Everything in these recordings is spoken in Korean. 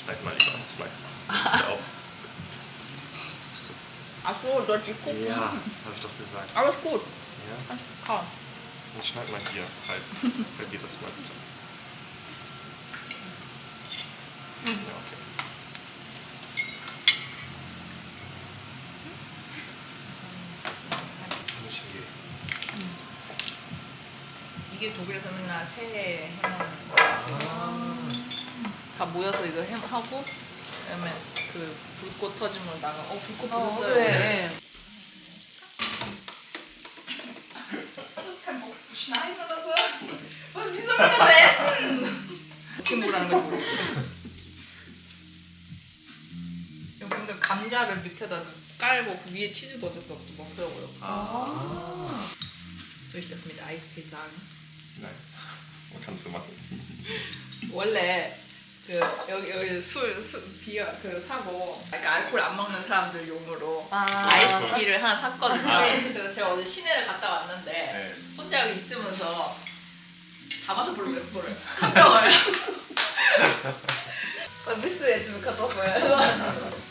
Schneid mal lieber zwei. Hör auf. Du bist so- Ach so, soll ich gucken? Ja, habe ich doch gesagt. Alles gut. Ja, Kannst kauen. dann schneid mal hier. Halt. Vergier das mal bitte. Ja, okay. 무시해. 이게 독일에서 맨날 새해 해먹는 거야. 다 모여서 이거 해, 하고 그다음에 그 불꽃 터지면 나가. 어 불꽃 어, so. Das essen? 어떻게 먹으라는 걸 모르겠어. 여기가 감자를 밑에다 깔고 그 위에 수 없이 먹더라고요. Ah. Soll ich das mit Eistee sagen? Nein. Machen? 원래 그 여기 여기 술, 술 비어 그 사고 그러니까 알코올 안 먹는 사람들 용으로 아. 아이스티를 하나 샀거든요. 아. 그래서 제가 어제 시내를 갔다 왔는데 네. 혼자 여기 있으면서 다 마셔보려고 그거를 한 병을. Kartoffeln.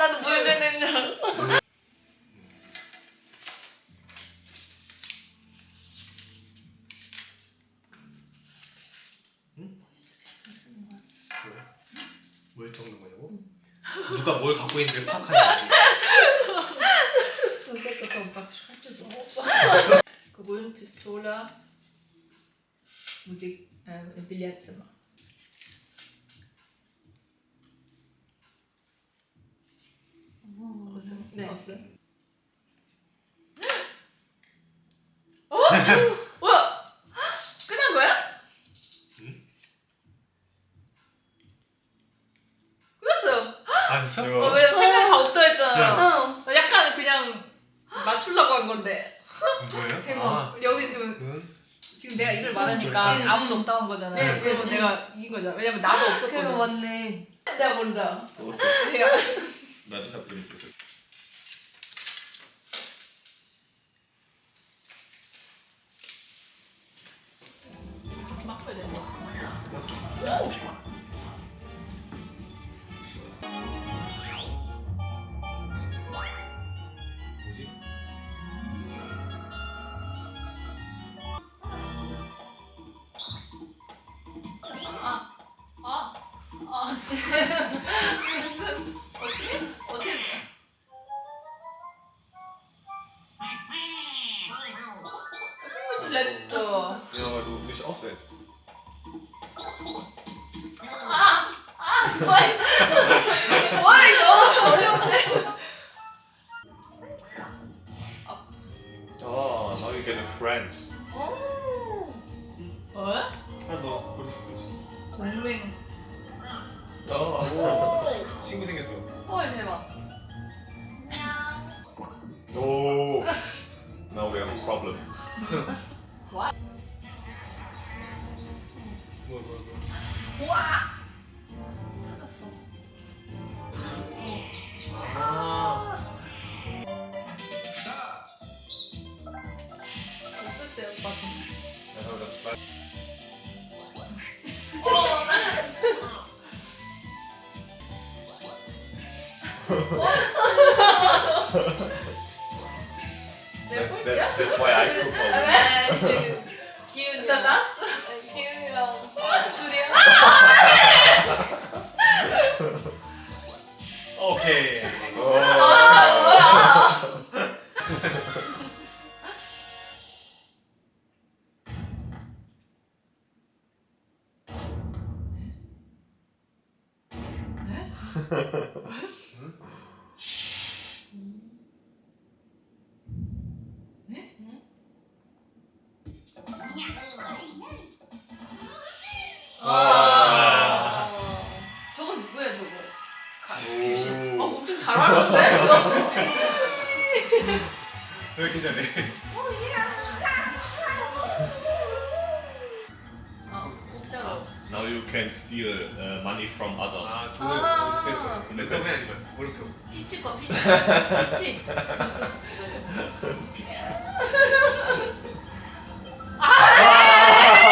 뭘 적는 거냐고? 누가 뭘 갖고 있는지 파악하냐고. Was schreibt ihr so auf? Grün, Pistole, Musik, äh, Billettzimmer. 네. 없어요? 한 건데 뭐예요? 대박. 아, 여기 지금 응? 지금 내가 이걸 말하니까 네. 아무도 없다고 한 거잖아요. 네, 그러면 네, 내가 이긴 거잖아. 왜냐면 나도 없었거든. 맞네. 내가 모른다. Okay. 내가 Nein, ich hab nämlich das jetzt. 막 du nicht auswählst. 아, 아, 좋아해. 와, 이거 어려운데. Oh, now you get a friend. 오. 어? Hallo, grüß 동맹. Oh, 친구 생겼어. 헐 대박. Oh. Now we have a problem. 내 That, 꼴찌야? that, that's why I cook all the 아, 지금 기훈이. 나 났어. 기훈이랑 둘이야. Okay. 아. 저거 누구야 저거? 가, 귀신. 어, 엄청 잘하는데. 왜 이렇게 잘해? 공짜로. Now you can steal uh, money from others. 아 돈을 아. 어떻게 줘? 근데 그러면 아니면 물음표. 피치 거 피치. 피치.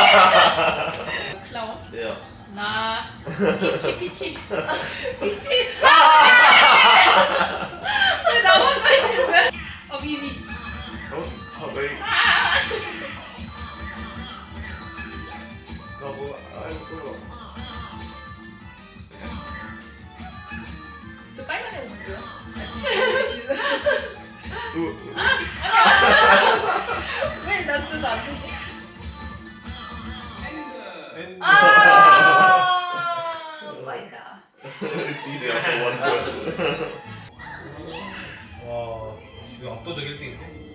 아! 클라워? Yeah. 나 피치 피치 피치 왜 나만 그러는 거야? 어 미미 어? 아, 왜? 나 뭐, 아이고, 몰라. 저 빨간 애 누구야? 왜나 뜨도 안 뜨지? 아, 마이 갓. It's easier for one person. 와 지금 압도적 1등인데?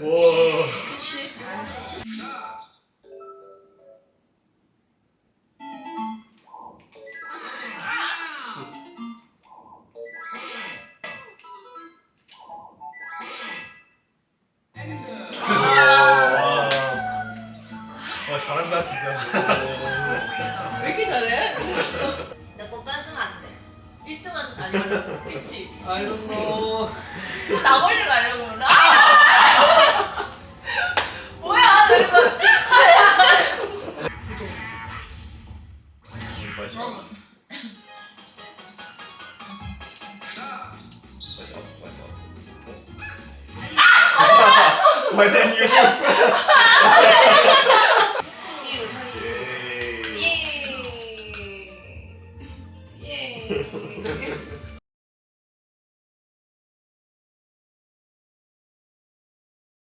와. 피치. 와, 와 잘한다 진짜. 왜 이렇게 잘해? 내거 뺏으면 안 돼. 1등은 아니면 피치. I don't know. 나 걸리고 하려고 그러나? Why didn't you?